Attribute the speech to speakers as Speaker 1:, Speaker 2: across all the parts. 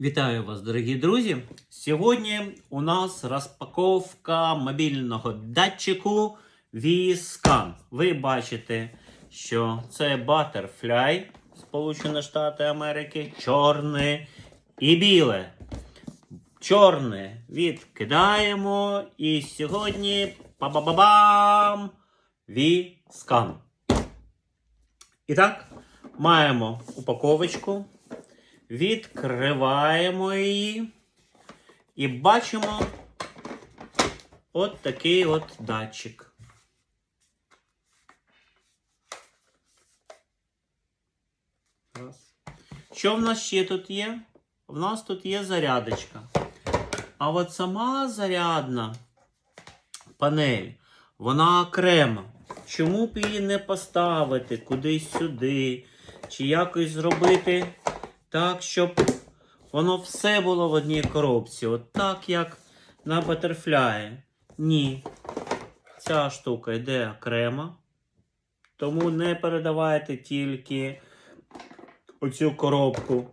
Speaker 1: Вітаю вас, дорогі друзі! Сьогодні у нас розпаковка мобільного датчику V-Scan. Ви бачите, що це Butterfly, Сполучені Штати Америки, чорне і біле. Чорне відкидаємо. І сьогодні па-ба-ба-бам! V-Scan. І так, маємо упаковочку. Відкриваємо її і бачимо от такий от датчик. Раз. Що в нас ще тут є? В нас тут є зарядочка. А от сама зарядна панель, вона окрема. Чому б її не поставити кудись сюди? Чи якось зробити так, щоб воно все було в одній коробці. От так, як на Butterfly. Ні. Ця штука йде окремо. Тому не передавайте тільки оцю коробку.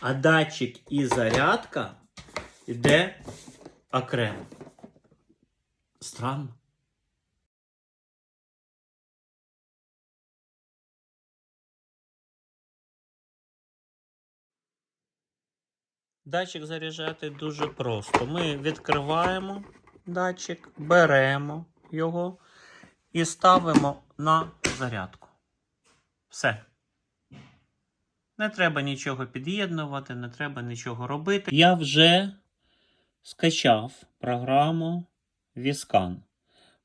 Speaker 1: А датчик і зарядка йде окремо. Странно. Датчик заряджати дуже просто. Ми відкриваємо датчик, беремо його і ставимо на зарядку. Все. Не треба нічого під'єднувати, не треба нічого робити. Я вже скачав програму Viscan.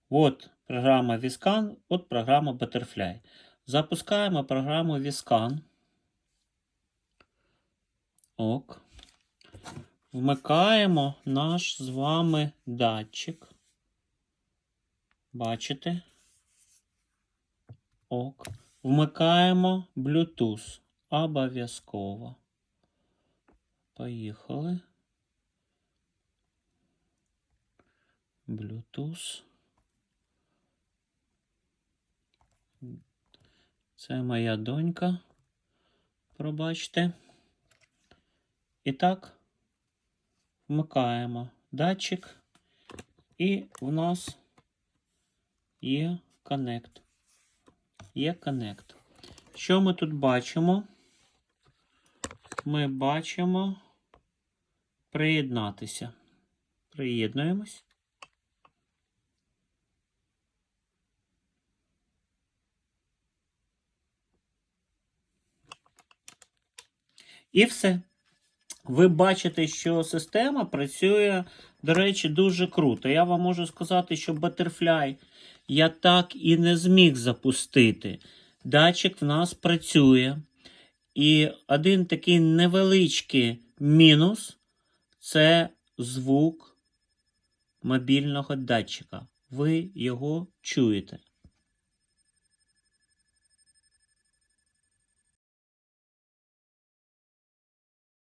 Speaker 1: От програма Viscan, от програма Butterfly. Запускаємо програму Viscan. Ок. Вмикаємо наш з вами датчик. Бачите? Ок. Вмикаємо Bluetooth. Обов'язково. Поїхали. Bluetooth. Це моя донька. Пробачте. І так, вмикаємо датчик, і в нас є Connect. Є Connect. Що ми тут бачимо? Ми бачимо приєднатися. Приєднуємось. І все. Ви бачите, що система працює, до речі, дуже круто. Я вам можу сказати, що Butterfly я так і не зміг запустити. Датчик в нас працює. І один такий невеличкий мінус це звук мобільного датчика. Ви його чуєте.